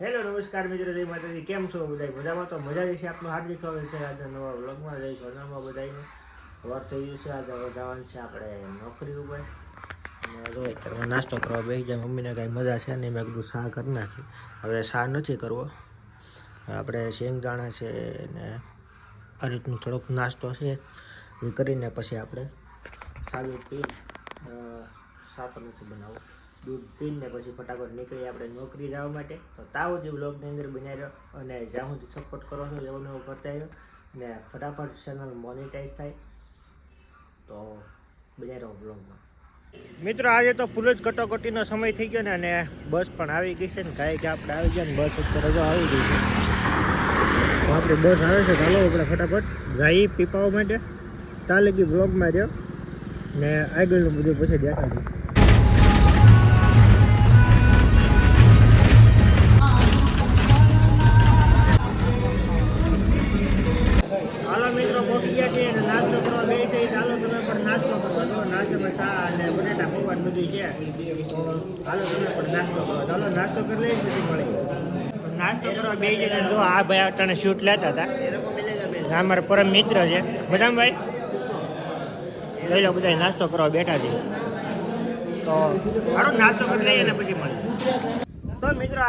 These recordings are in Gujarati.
હેલો, નમસ્કાર મિત્રો, જય માતાજી. કેમ છો બધા મજામાં? તો મજા જ છે આપનું હાર્દિક સ્વાગત છે આજના નવા વ્લોગમાં. જઈ સોનામાં બધાને વાર થઈ ગયું છે, આજે જવાનું છે આપણે નોકરી ઉપર. અને અત્યારે નાસ્તો કરવા બેસી જાય મમ્મીને કાંઈ મજા છે નહીં. મેં કીધું શા કરી નાખી. હવે શા નથી કરવો. આપણે શેંગદાણા છે ને આ રીતનું થોડોક નાસ્તો છે. એ કરીને પછી આપણે સારું પી સાતો નથી બનાવવું. દૂધ પીને પછી ફટાફટ નીકળી આપણે નોકરી જવા માટે. તો તાવ જે બ્લોગની અંદર બનાવી રહ્યો અને જ્યાં સુધી સપોર્ટ કરો છો એવો નવો કરતા આવ્યો. અને ફટાફટ ચેનલ મોનિટાઈઝ થાય. તો બનાવી રહ્યો બ્લોગમાં મિત્રો, આજે તો ફૂલ જ કટોકટીનો સમય થઈ ગયો ને અને બસ પણ આવી ગઈ છે ને. કાંઈ કે આપણે આવી ગયા ને, બસ અત્યારે આવી ગઈ છે. તો આપણી બસ આવે છે, ચાલો આપણે ફટાફટ ગાઈ પીપાવા માટે. તાલે લગી બ્લોગમાં રહ્યો. ને આગળનું બધું પછી દેખાડું નાસ્તો કરવા ચાલો નાસ્તામાં ચા અને બટેટા પૌવા બધું છે. હાલો તમે પણ નાસ્તો કરો ચાલો નાસ્તો કરી લઈએ પછી મળી નાસ્તો કરવા બે જણા જો, આ ભાઈ અટાણે શૂટ લેતા હતા. અમારા પરમ મિત્ર છે. બધા ભાઈ લઈ લો બધા નાસ્તો કરવા બેઠા છે. તો મારો નાસ્તો કરી લઈએ અને પછી મળે તો મિત્રો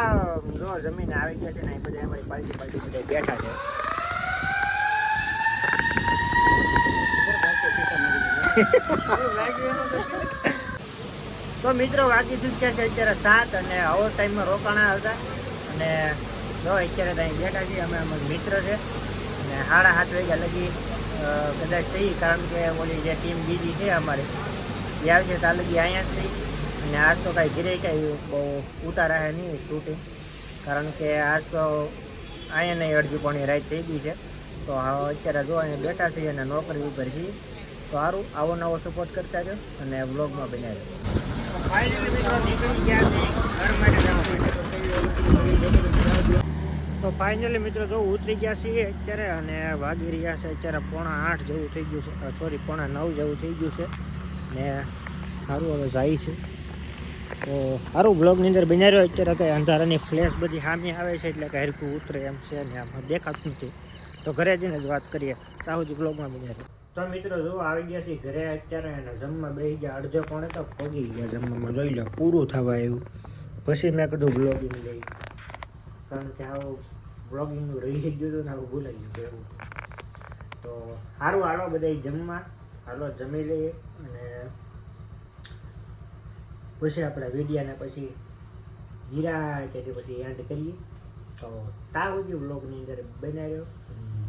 જો જમીન આવી ગયા છે ને બધા અમારી પાલટી પાર્ટી બધા બેઠા છે. તો મિત્રો, વાગી ચૂક્યા છે અત્યારે સાત અને આવો ટાઈમમાં રોકાણા હતા. અને જો અત્યારે ત્યાં બેઠા છીએ, અમે અમારા મિત્ર છે. અને સાડા સાત વાગ્યા લગી કદાચ સહી, કારણ કે ઓલી જે ટીમ બીજી છે અમારી, એ આવશે ત્યાં લગી અહીંયા થઈ અને આજ તો કાંઈ ઘરે કાંઈ બહુ ઉતારા હે નહીં શૂટિંગ કારણ કે આજ તો અહીંયા નહીં અડધી પોણી રાત થઈ ગઈ છે. તો અત્યારે જો અહીંયા બેઠા છીએ અને નોકરી ઉપર છીએ. તો સારું આવો નવો સપોર્ટ કરતા રહ્યો અને વ્લોગમાં જવા માટે તો ફાઇનલી મિત્રો જો ઉતરી ગયા છીએ અત્યારે અને વાગી રહ્યા છે અત્યારે પોણા આઠ જેવું થઈ ગયું છે. સોરી પોણા નવ જેવું થઈ ગયું છે. ને સારું હવે જાય છે. તો સારું બ્લોગની અંદર બનાવ્યો અત્યારે કંઈ અંધારાની ફ્લેશ બધી સામે આવે છે એટલે કે હરકું ઉતરે એમ છે ને આમ દેખાતું નથી. તો ઘરે જઈને જ વાત કરીએ. સુધી બ્લોગમાં બનાવ્યો તો મિત્રો, જો આવી ગયા છે ઘરે અત્યારે અને જમવા બેસી ગયા. અડધો કોણે તો પગી ગયા જમવામાં. જોઈ લો, પૂરું થવા આવ્યું પછી મેં કીધું બ્લોગિંગ લઈ. કારણ કે આવું બ્લોગિંગનું રહી ગયું હતું ને આવું ભૂલાઈ ગયું એવું. તો સારું હાલો બધા જમવા. હાલો, જમી લઈએ. અને પછી આપણે વિડીયાને પછી જીરા કે પછી એન્ડ કરીએ. તો તા સુધી બ્લોગની અંદર બનાવ્યો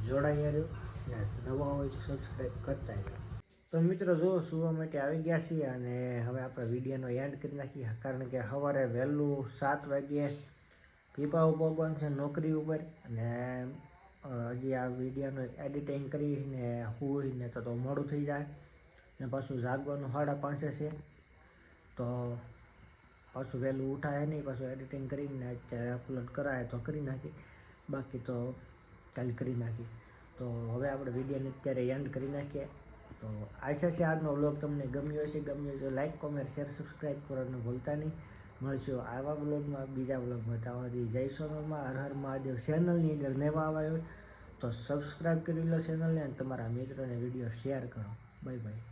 જોડાઈ રહ્યો અને નવા હોય તો સબસ્ક્રાઈબ કરતા રહ્યો તો મિત્રો જો સુવા માટે આવી ગયા છીએ અને હવે આપણે વિડીયોનો એન્ડ કરી નાખીએ કારણ કે સવારે વહેલું સાત વાગ્યે પીપા ઉપર છે નોકરી ઉપર અને હજી આ વિડીયોનું એડિટિંગ કરીને હોઈને તો તો મોડું થઈ જાય. ને પાછું જાગવાનું સાડા પાંચે છે. તો પાછું વહેલું ઉઠાય નહીં, પાછું એડિટિંગ કરીને અપલોડ કરાય તો કરી નાખી. બાકી તો કાલ કરી નાખી. તો હવે આપણે વિડીયોને અત્યારે એન્ડ કરી નાખીએ. તો આશા છે આજનો વ્લોગ તમને ગમ્યો હશે. ગમ્યો તો લાઈક કોમેન્ટ શેર સબસ્ક્રાઈબ કરવાનું ભૂલતા નહીં. મળશું આવા બ્લોગમાં બીજા બ્લોગમાં ત્યાં જય સોનલમાં હર હર મહાદેવ ચેનલની અંદર નેવા આવ્યો તો સબસ્ક્રાઈબ કરી લો ચેનલને અને તમારા મિત્રોને વીડિયો શેર કરો. Bye bye